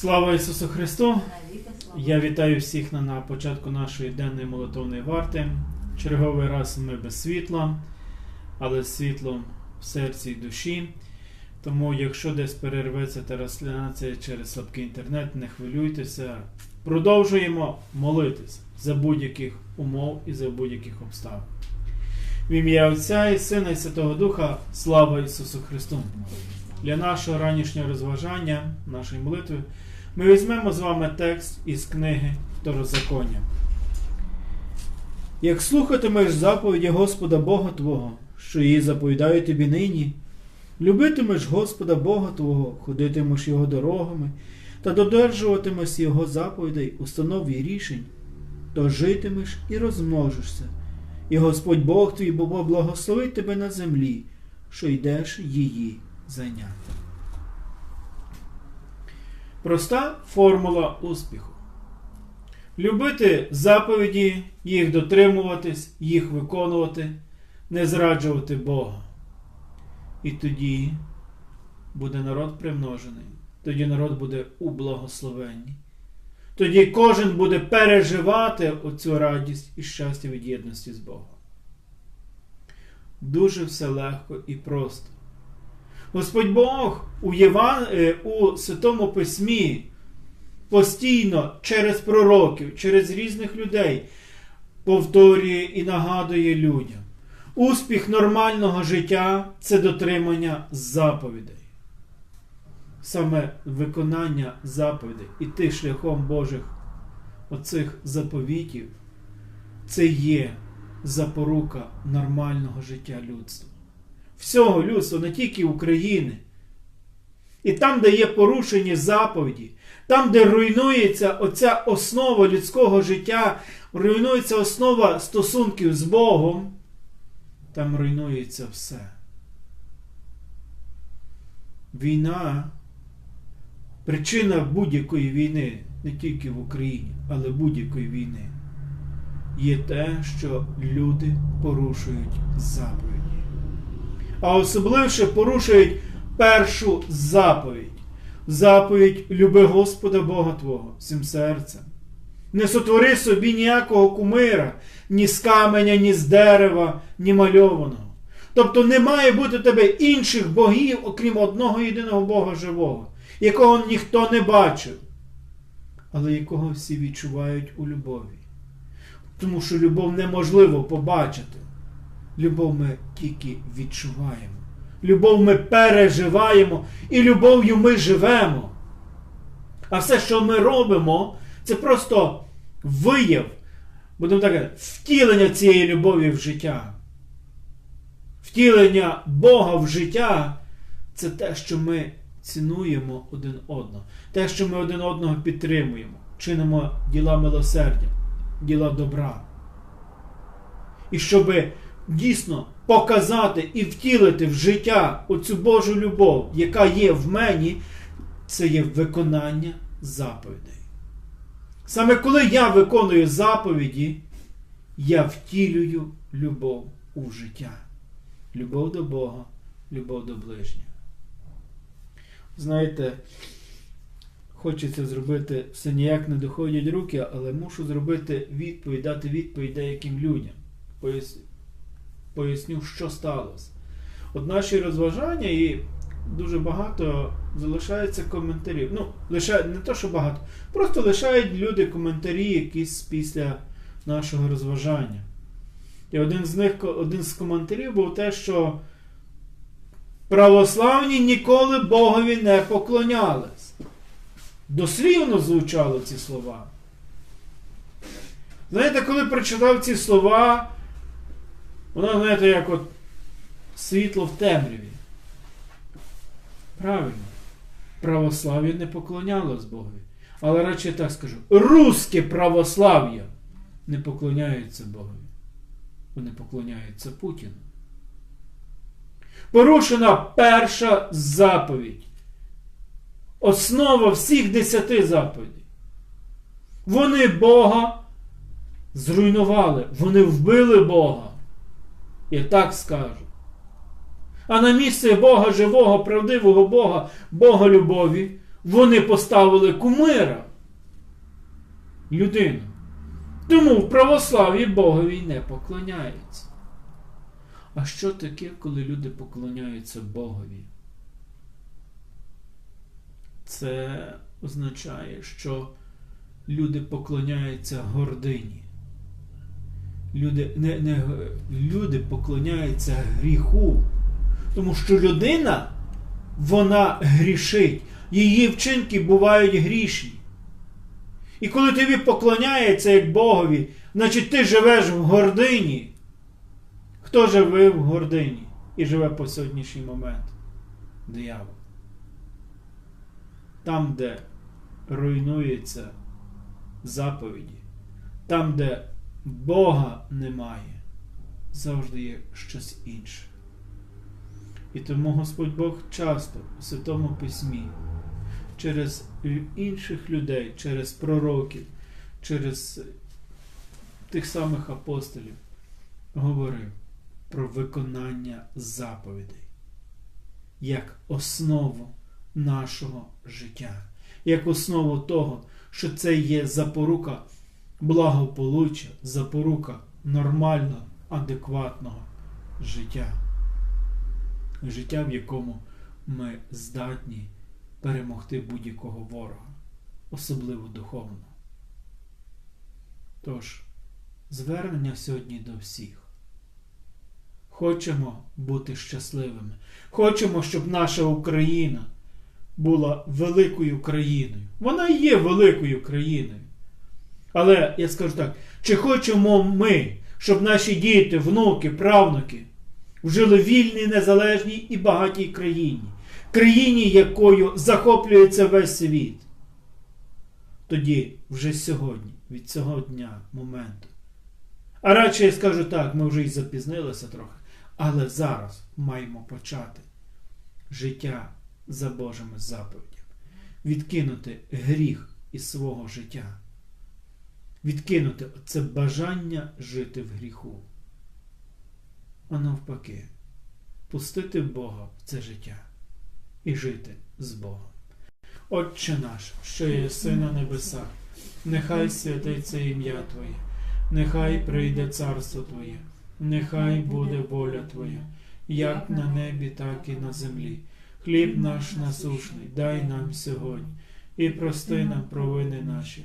Слава Ісусу Христу! Я вітаю всіх на, на початку нашої денної молитовної варти. Черговий раз ми без світла, але з світлом в серці і душі. Тому, якщо десь перерветься трансляція через слабкий інтернет, не хвилюйтеся. Продовжуємо молитися за будь-яких умов і за будь-яких обставин. В ім'я Отця і Сина і Святого Духа, слава Ісусу Христу! Для нашого ранішнього розважання, нашої молитви, ми візьмемо з вами текст із книги Второзаконня. Як слухатимеш заповіді Господа Бога Твого, що її заповідаю тобі нині, любитимеш Господа Бога Твого, ходитимеш Його дорогами та додержуватимеш Його заповідей, установ і рішень, то житимеш і розмножишся, і Господь Бог твій бо благословить тебе на землі, що йдеш її зайняти. Проста формула успіху. Любити заповіді, їх дотримуватись, їх виконувати, не зраджувати Бога. І тоді буде народ примножений, тоді народ буде у благословенні. Тоді кожен буде переживати оцю радість і щастя від єдності з Богом. Дуже все легко і просто. Господь Бог у, Єван... е, у Святому Письмі постійно через пророків, через різних людей повторює і нагадує людям. Успіх нормального життя це дотримання заповідей. Саме виконання заповідей, іти шляхом Божих оцих заповітів, це є запорука нормального життя людства всього людства, не тільки України. І там, де є порушені заповіді, там, де руйнується оця основа людського життя, руйнується основа стосунків з Богом, там руйнується все. Війна, причина будь-якої війни, не тільки в Україні, але будь-якої війни, є те, що люди порушують заповіді а особливше порушують першу заповідь. Заповідь люби Господа Бога Твого всім серцем. Не сотвори собі ніякого кумира, ні з каменя, ні з дерева, ні мальованого. Тобто не має бути у тебе інших богів, окрім одного єдиного Бога живого, якого ніхто не бачив, але якого всі відчувають у любові. Тому що любов неможливо побачити. Любов ми тільки відчуваємо. Любов ми переживаємо і любов'ю ми живемо. А все, що ми робимо, це просто вияв, будемо так казати, втілення цієї любові в життя. Втілення Бога в життя це те, що ми цінуємо один одного, те, що ми один одного підтримуємо, чинимо діла милосердя, діла добра. І щоби дійсно показати і втілити в життя оцю Божу любов, яка є в мені, це є виконання заповідей. Саме коли я виконую заповіді, я втілюю любов у життя. Любов до Бога, любов до ближнього. Знаєте, хочеться зробити все ніяк не доходять руки, але мушу зробити відповідь, дати відповідь деяким людям. Поясню що сталося. От наші розважання і дуже багато залишається коментарів. Ну, лише не то, що багато, просто лишають люди коментарі якісь після нашого розважання. І один з них, один з коментарів був те, що православні ніколи Богові не поклонялись. Дослівно звучали ці слова. Знаєте, коли прочитав ці слова, Воно, знаєте, як от світло в темряві. Правильно. Православ'я не поклонялось Богові. Але радше так скажу: русське православ'я не поклоняється Богові. Вони поклоняються Путіну. Порушена перша заповідь. Основа всіх десяти заповідей. Вони Бога зруйнували. Вони вбили Бога. Я так скажу. А на місце Бога живого, правдивого Бога, Бога любові, Вони поставили кумира людину. Тому в православ'ї Богові не поклоняються. А що таке, коли люди поклоняються Богові? Це означає, що люди поклоняються гордині. Люди, не, не, люди поклоняються гріху. Тому що людина, вона грішить. Її вчинки бувають грішні. І коли тобі поклоняється як Богові, значить ти живеш в гордині. Хто живе в гордині і живе по сьогоднішній момент? Диявол. Там, де руйнуються заповіді, там, де Бога немає, завжди є щось інше. І тому Господь Бог часто у Святому Письмі через інших людей, через пророків, через тих самих апостолів говорив про виконання заповідей як основу нашого життя, як основу того, що це є запорука благополуччя, запорука нормального, адекватного життя. Життя, в якому ми здатні перемогти будь-якого ворога, особливо духовно. Тож, звернення сьогодні до всіх. Хочемо бути щасливими. Хочемо, щоб наша Україна була великою країною. Вона є великою країною. Але я скажу так: чи хочемо ми, щоб наші діти, внуки, правнуки жили в вільній, незалежній і багатій країні, країні, якою захоплюється весь світ? Тоді, вже сьогодні, від цього дня, моменту. А радше я скажу так, ми вже й запізнилися трохи. Але зараз маємо почати життя за Божими заповідями, відкинути гріх із свого життя, відкинути це бажання жити в гріху, а навпаки, пустити Бога в це життя і жити з Богом. Отче наш, що є син на небесах, нехай святиться ім'я Твоє, нехай прийде царство Твоє. Нехай буде воля Твоя, як на небі, так і на землі. Хліб наш насушний, дай нам сьогодні, і прости нам провини наші.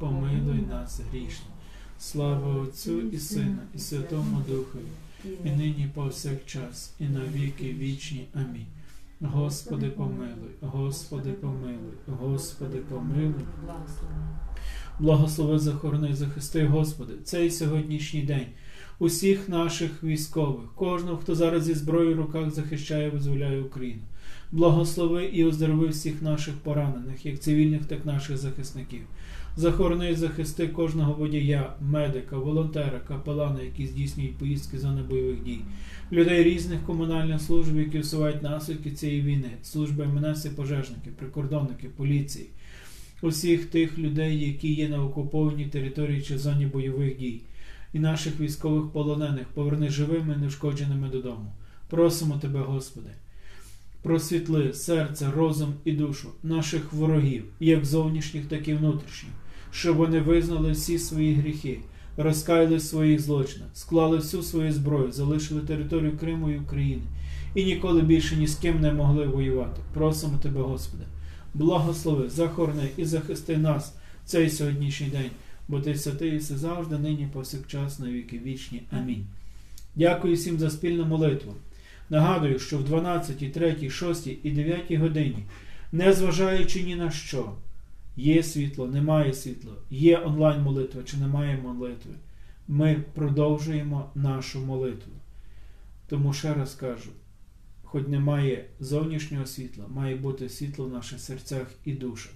помилуй нас грішне. Слава Отцю і Сину, і Святому Духові, і нині повсякчас, і на віки вічні. Амінь. Господи, помилуй, Господи, помилуй, Господи, помилуй. Благослови захорони, захисти, Господи, цей сьогоднішній день усіх наших військових, кожного, хто зараз зі зброєю в руках захищає, визволяє Україну. Благослови і оздорови всіх наших поранених, як цивільних, так і наших захисників. Захорони і захисти кожного водія, медика, волонтера, капелана, які здійснюють поїздки зони бойових дій, людей різних комунальних служб, які усувають наслідки цієї війни, служби МНС і пожежники, прикордонники, поліції, усіх тих людей, які є на окупованій території чи зоні бойових дій, і наших військових полонених. Поверни живими, неушкодженими додому. Просимо Тебе, Господи. Просвітли серце, розум і душу наших ворогів, як зовнішніх, так і внутрішніх, щоб вони визнали всі свої гріхи, розкаяли в своїх злочинах, склали всю свою зброю, залишили територію Криму і України і ніколи більше ні з ким не могли воювати. Просимо Тебе, Господи, благослови, захорони і захисти нас, цей сьогоднішній день, бо ти святий і завжди, нині, повсякчас, на віки вічні. Амінь. Дякую всім за спільну молитву. Нагадую, що в 12, 3, 6 і 9 годині, незважаючи ні на що, є світло, немає світла, є онлайн молитва чи немає молитви, ми продовжуємо нашу молитву. Тому ще раз кажу, хоч немає зовнішнього світла, має бути світло в наших серцях і душах.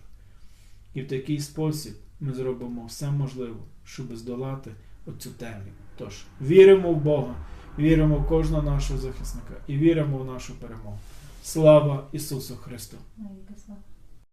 І в такий спосіб ми зробимо все можливе, щоб здолати оцю темряву. Тож, віримо в Бога, віримо в кожного нашого захисника і віримо в нашу перемогу. Слава Ісусу Христу!